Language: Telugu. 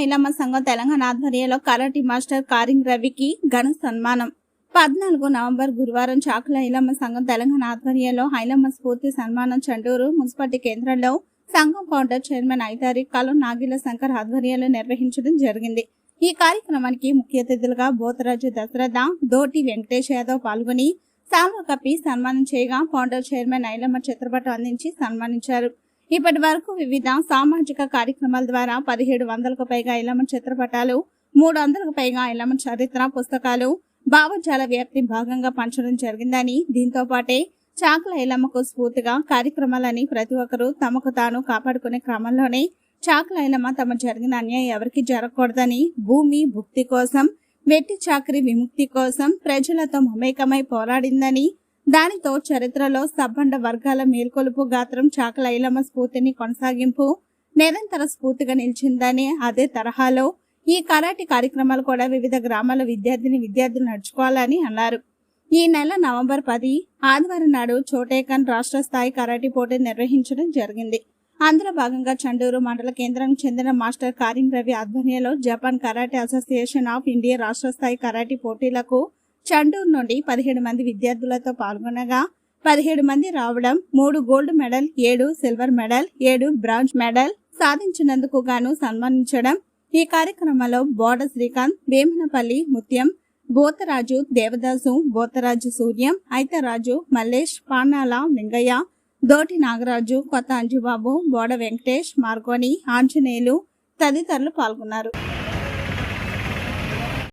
ఐలమ్మ సంఘం తెలంగాణ ఆధ్వర్యంలో కరాటి మాస్టర్ కారింగ్ రవికి ఘన సన్మానం. పద్నాలుగు నవంబర్ గురువారం చాకుల ఐలమ్మ సంఘం తెలంగాణ ఆధ్వర్యంలో ఐలమ్మ స్ఫూర్తి సన్మానం చండూరు మున్సిపాలిటీ కేంద్రంలో సంఘం ఫౌండర్ చైర్మన్ ఐతారి కలం నాగిల శంకర్ ఆధ్వర్యంలో నిర్వహించడం జరిగింది. ఈ కార్యక్రమానికి ముఖ్య అతిథులుగా బోతరాజు దశరథ దోటి వెంకటేష్ యాదవ్ పాల్గొని సాల్వ కప్పి సన్మానం చేయగా ఫౌండర్ చైర్మన్ ఐలమ్మ చిత్రపటం అందించి సన్మానించారు. ఇప్పటి వరకు వివిధ సామాజిక కార్యక్రమాల ద్వారా పదిహేడు వందలకు పైగా ఇలమన్ చిత్రపటాలు మూడు వందలకు పైగా ఇలమన్ చరిత్ర పుస్తకాలు భావజాల వ్యాప్తి భాగంగా పంచడం జరిగిందని. దీంతో పాటే చాకల ఐలమ్మకు స్ఫూర్తిగా కార్యక్రమాలని ప్రతి ఒక్కరూ తమకు తాను కాపాడుకునే క్రమంలోనే చాకల ఐలమ్మ తమ జరిగిన అన్యాయం ఎవరికి జరగకూడదని భూమి భుక్తి కోసం వెట్టి చాకరి విముక్తి కోసం ప్రజలతో మమేకమై పోరాడిందని దానితో చరిత్రలో సబ్బండ వర్గాల మేల్కొలుపు గాత్రం చాకల ఐలమ్మ స్ఫూర్తిని కొనసాగింపు నిరంతర స్ఫూర్తిగా నిలిచిందని అదే తరహాలో ఈ కరాటి కార్యక్రమాలు కూడా వివిధ గ్రామాల విద్యార్థిని విద్యార్థులు నడుచుకోవాలని అన్నారు. ఈ నెల నవంబర్ పది ఆదివారం నాడు చోటేకన్ రాష్ట్ర స్థాయి కరాటీ పోటీ నిర్వహించడం జరిగింది. అందులో భాగంగా చండూరు మండల కేంద్రానికి చెందిన మాస్టర్ కారిం రవి ఆధ్వర్యంలో Japan karate association of India రాష్ట్ర స్థాయి కరాటీ పోటీలకు చండూరు నుండి పదిహేడు మంది విద్యార్థులతో పాల్గొనగా పదిహేడు మంది రావడం మూడు గోల్డ్ మెడల్ ఏడు సిల్వర్ మెడల్ ఏడు బ్రాంజ్ మెడల్ సాధించినందుకు గాను సన్మానించడం. ఈ కార్యక్రమంలో బోడ శ్రీకాంత్ వేమనపల్లి ముత్యం బోతరాజు దేవదాసు బోతరాజు సూర్యం ఐతరాజు మల్లేష్ పానాల లింగయ్య దోటి నాగరాజు కొత్త అంజుబాబు బోడ వెంకటేష్ మార్గోని ఆంజనేయులు తదితరులు పాల్గొన్నారు.